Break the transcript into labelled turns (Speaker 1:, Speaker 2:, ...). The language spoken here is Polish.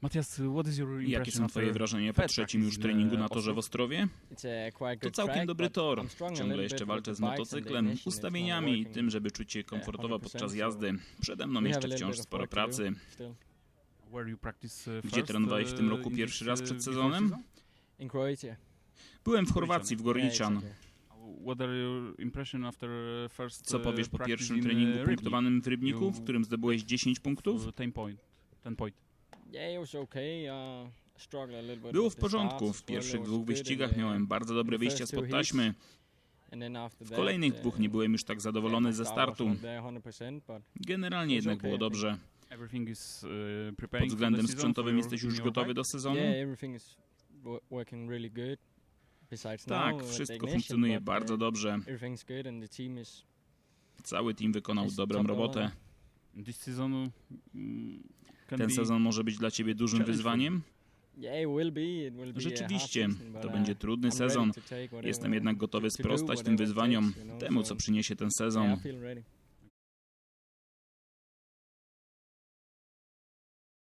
Speaker 1: Matias, what is your impression
Speaker 2: Jakie są twoje wrażenia po trzecim już treningu
Speaker 1: uh,
Speaker 2: na torze w? Ostrowie?
Speaker 3: To całkiem dobry tor.
Speaker 2: Ciągle jeszcze walczę z motocyklem, ustawieniami i tym, żeby czuć się komfortowo podczas jazdy. Przede mną jeszcze wciąż sporo pracy.
Speaker 1: Uh,
Speaker 2: Gdzie trenowałeś w tym
Speaker 1: uh,
Speaker 2: roku pierwszy raz przed sezonem? Byłem w Chorwacji, w Gorliczan. Co powiesz po pierwszym
Speaker 1: in,
Speaker 2: treningu punktowanym w Rybniku, w którym zdobyłeś 10 punktów?
Speaker 1: Uh, Ten point. Point.
Speaker 2: Było w porządku. W pierwszych dwóch wyścigach miałem bardzo dobre wyjścia spod taśmy.
Speaker 3: W
Speaker 2: kolejnych dwóch nie byłem już tak zadowolony ze startu. Generalnie jednak było dobrze.
Speaker 1: Uh,
Speaker 2: Pod względem sprzętowym jesteś już gotowy do sezonu? Tak, wszystko funkcjonuje bardzo dobrze. Cały team wykonał dobrą robotę. Ten sezon może być dla ciebie dużym wyzwaniem.
Speaker 3: Rzeczywiście,
Speaker 2: Rzeczywiście, to będzie trudny sezon. Jestem jednak gotowy sprostać tym wyzwaniom, temu co przyniesie ten sezon.
Speaker 3: sezon.